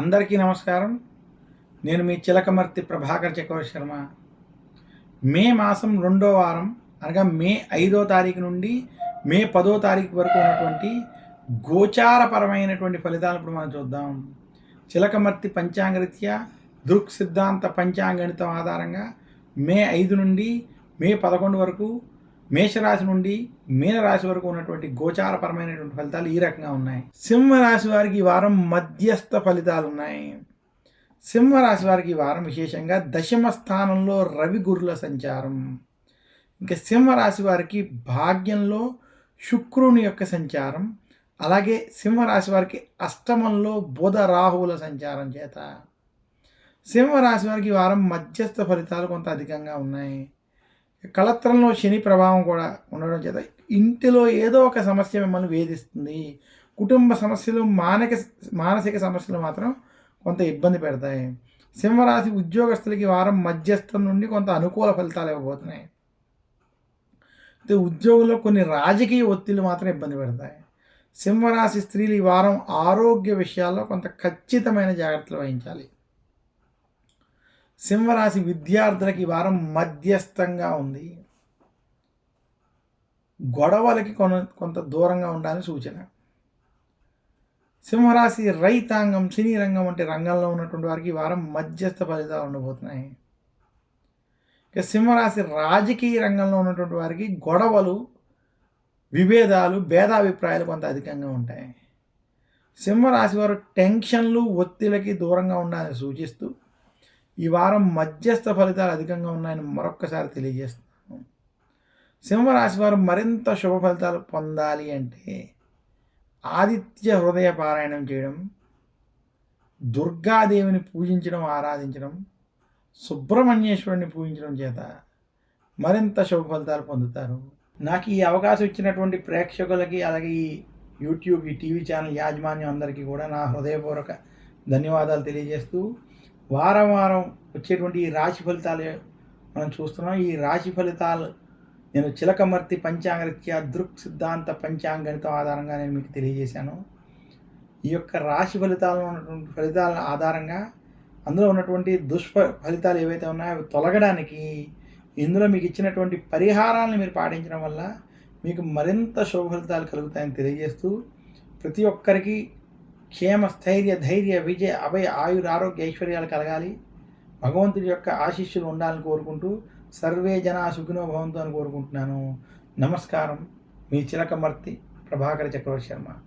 అందరికీ నమస్కారం. నేను మీ చిలకమర్తి ప్రభాకర్ చక్రవర్తి శర్మ. మే మాసం రెండో వారం అనగా మే ఐదో తారీఖు నుండి మే పదో తారీఖు వరకు ఉన్నటువంటి గోచారపరమైనటువంటి ఫలితాలు ఇప్పుడు మనం చూద్దాం. చిలకమర్తి పంచాంగరీత్యా దృక్ సిద్ధాంత పంచాంగణితం ఆధారంగా మే ఐదు నుండి మే పదకొండు వరకు మేషరాశి నుండి మీనరాశి వరకు ఉన్నటువంటి గోచారపరమైనటువంటి ఫలితాలు ఈ రకంగా ఉన్నాయి. సింహరాశి వారికి ఈ వారం మధ్యస్థ ఫలితాలు ఉన్నాయి. సింహరాశి వారికి ఈ వారం విశేషంగా దశమ స్థానంలో రవి గురుల సంచారం. ఇంకా సింహరాశి వారికి భాగ్యంలో శుక్రుని యొక్క సంచారం. అలాగే సింహరాశి వారికి అష్టమంలో బుధ రాహువుల సంచారం చేత. సింహరాశి వారికి వారం మధ్యస్థ ఫలితాలు కొంత అధికంగా ఉన్నాయి. కలత్రంలో శని ప్రభావం కూడా ఉండడం చేత ఇంటిలో ఏదో ఒక సమస్య మిమ్మల్ని వేధిస్తుంది. కుటుంబ సమస్యలు మానక మానసిక సమస్యలు మాత్రం కొంత ఇబ్బంది పెడతాయి. సింహరాశి ఉద్యోగస్తులకి వారం మధ్యస్థం నుండి కొంత అనుకూల ఫలితాలు ఇవ్వబోతున్నాయి. అయితే ఉద్యోగంలో కొన్ని రాజకీయ ఒత్తిళ్ళు మాత్రం ఇబ్బంది పెడతాయి. సింహరాశి స్త్రీలు ఈ వారం ఆరోగ్య విషయాల్లో కొంత ఖచ్చితమైన జాగ్రత్తలు వహించాలి. సింహరాశి విద్యార్థులకి వారం మధ్యస్థంగా ఉంది. గొడవలకి కొన కొంత దూరంగా ఉండాలని సూచన. సింహరాశి రైతాంగం సినీ రంగం వంటి రంగంలో ఉన్నటువంటి వారికి వారం మధ్యస్థ ఫలితాలు ఉండబోతున్నాయి. ఇక సింహరాశి రాజకీయ రంగంలో ఉన్నటువంటి వారికి గొడవలు విభేదాలు భేదాభిప్రాయాలు కొంత అధికంగా ఉంటాయి. సింహరాశి వారు టెన్షన్లు ఒత్తిడికి దూరంగా ఉండాలని సూచిస్తూ ఈ వారం మధ్యస్థ ఫలితాలు అధికంగా ఉన్నాయని మరొక్కసారి తెలియజేస్తున్నాను. సింహరాశి వారు మరింత శుభ ఫలితాలు పొందాలి అంటే ఆదిత్య హృదయ పారాయణం చేయడం దుర్గాదేవిని పూజించడం ఆరాధించడం సుబ్రహ్మణ్యేశ్వరుని పూజించడం చేత మరింత శుభ ఫలితాలు పొందుతారు. నాకు ఈ అవకాశం ఇచ్చినటువంటి ప్రేక్షకులకి అలాగే ఈ యూట్యూబ్ ఈ టీవీ ఛానల్ యాజమాన్యం అందరికీ కూడా నా హృదయపూర్వక ధన్యవాదాలు తెలియజేస్తూ వారం వారం వచ్చేటువంటి ఈ రాశి ఫలితాలు మనం చూస్తున్నాం. ఈ రాశి ఫలితాలు నేను చిలకమర్తి పంచాంగరీత్యా దృక్ సిద్ధాంత పంచాంగణితం ఆధారంగా నేను మీకు తెలియజేశాను. ఈ యొక్క రాశి ఫలితాలను ఉన్నటువంటి ఫలితాల ఆధారంగా అందులో ఉన్నటువంటి దుష్ఫ ఫలితాలు ఏవైతే ఉన్నాయో అవి తొలగడానికి ఇందులో మీకు ఇచ్చినటువంటి పరిహారాలను మీరు పాటించడం వల్ల మీకు మరింత శుభ ఫలితాలు కలుగుతాయని తెలియజేస్తూ ప్రతి ఒక్కరికి క్షేమ స్థైర్య ధైర్య విజయ అభయ ఆయుర ఆరోగ్య ఐశ్వర్యాలు కలగాలి. భగవంతుడి యొక్క ఆశీస్సులు ఉండాలని కోరుకుంటూ సర్వే జన సుఖినో భవంతు అని కోరుకుంటున్నాను. నమస్కారం. మీ చిలకమర్తి ప్రభాకర చక్రవర్తి శర్మ.